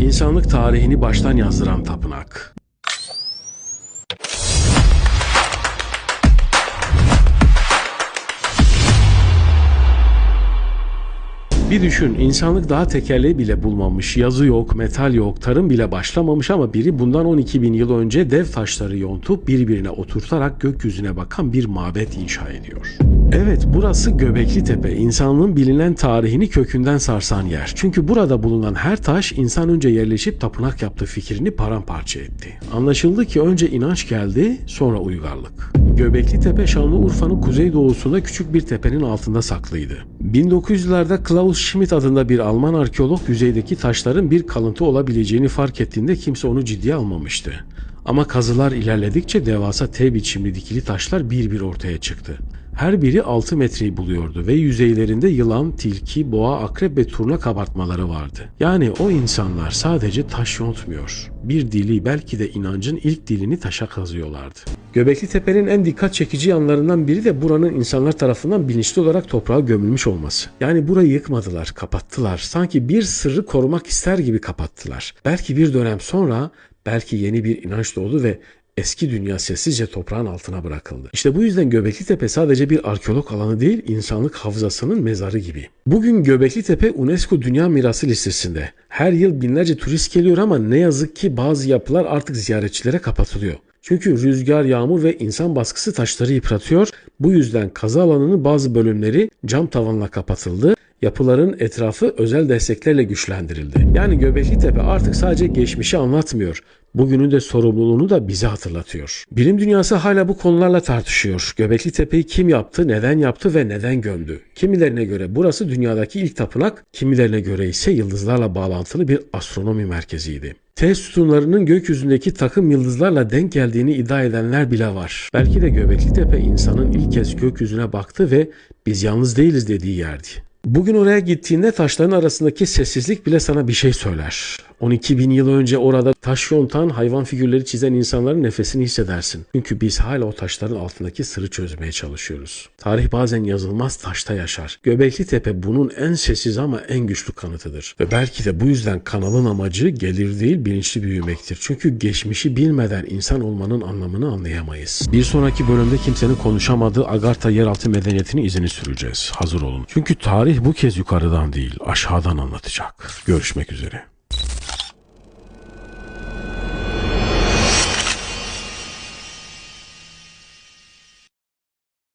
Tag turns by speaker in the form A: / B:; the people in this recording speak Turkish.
A: İnsanlık tarihini baştan yazdıran tapınak. Bir düşün, insanlık daha tekerleği bile bulmamış, yazı yok, metal yok, tarım bile başlamamış ama biri bundan 12 bin yıl önce dev taşları yontup birbirine oturtarak gökyüzüne bakan bir mabet inşa ediyor. Evet, burası Göbekli Tepe, insanlığın bilinen tarihini kökünden sarsan yer. Çünkü burada bulunan her taş insan önce yerleşip tapınak yaptığı fikrini paramparça etti. Anlaşıldı ki önce inanç geldi, sonra uygarlık. Göbekli Tepe Şanlıurfa'nın kuzeydoğusunda küçük bir tepenin altında saklıydı. 1900'lerde Klaus Schmidt adında bir Alman arkeolog yüzeydeki taşların bir kalıntı olabileceğini fark ettiğinde kimse onu ciddiye almamıştı. Ama kazılar ilerledikçe devasa T biçimli dikili taşlar bir bir ortaya çıktı. Her biri 6 metreyi buluyordu ve yüzeylerinde yılan, tilki, boğa, akrep ve turna kabartmaları vardı. Yani o insanlar sadece taş yontmuyor. Bir dili belki de inancın ilk dilini taşa kazıyorlardı. Göbekli Tepe'nin en dikkat çekici yanlarından biri de buranın insanlar tarafından bilinçli olarak toprağa gömülmüş olması. Yani burayı yıkmadılar, kapattılar. Sanki bir sırrı korumak ister gibi kapattılar. Belki bir dönem sonra belki yeni bir inanç doğdu ve eski dünya sessizce toprağın altına bırakıldı. İşte bu yüzden Göbekli Tepe sadece bir arkeolog alanı değil, insanlık hafızasının mezarı gibi. Bugün Göbekli Tepe UNESCO Dünya Mirası listesinde. Her yıl binlerce turist geliyor ama ne yazık ki bazı yapılar artık ziyaretçilere kapatılıyor. Çünkü rüzgar, yağmur ve insan baskısı taşları yıpratıyor. Bu yüzden kazı alanının bazı bölümleri cam tavanla kapatıldı. Yapıların etrafı özel desteklerle güçlendirildi. Yani Göbekli Tepe artık sadece geçmişi anlatmıyor. Bugünün de sorumluluğunu da bize hatırlatıyor. Bilim dünyası hala bu konularla tartışıyor. Göbekli Tepe'yi kim yaptı, neden yaptı ve neden gömdü? Kimilerine göre burası dünyadaki ilk tapınak, kimilerine göre ise yıldızlarla bağlantılı bir astronomi merkeziydi. T sütunlarının gökyüzündeki takım yıldızlarla denk geldiğini iddia edenler bile var. Belki de Göbekli Tepe insanın ilk kez gökyüzüne baktı ve biz yalnız değiliz dediği yerdi. Bugün oraya gittiğinde taşların arasındaki sessizlik bile sana bir şey söyler. 12 bin yıl önce orada taş yontan, hayvan figürleri çizen insanların nefesini hissedersin. Çünkü biz hala o taşların altındaki sırrı çözmeye çalışıyoruz. Tarih bazen yazılmaz taşta yaşar. Göbekli Tepe bunun en sessiz ama en güçlü kanıtıdır. Ve belki de bu yüzden kanalın amacı gelir değil bilinçli büyümektir. Çünkü geçmişi bilmeden insan olmanın anlamını anlayamayız. Bir sonraki bölümde kimsenin konuşamadığı Agartha yeraltı medeniyetini izini süreceğiz. Hazır olun. Çünkü tarih bu kez yukarıdan değil aşağıdan anlatacak. Görüşmek üzere.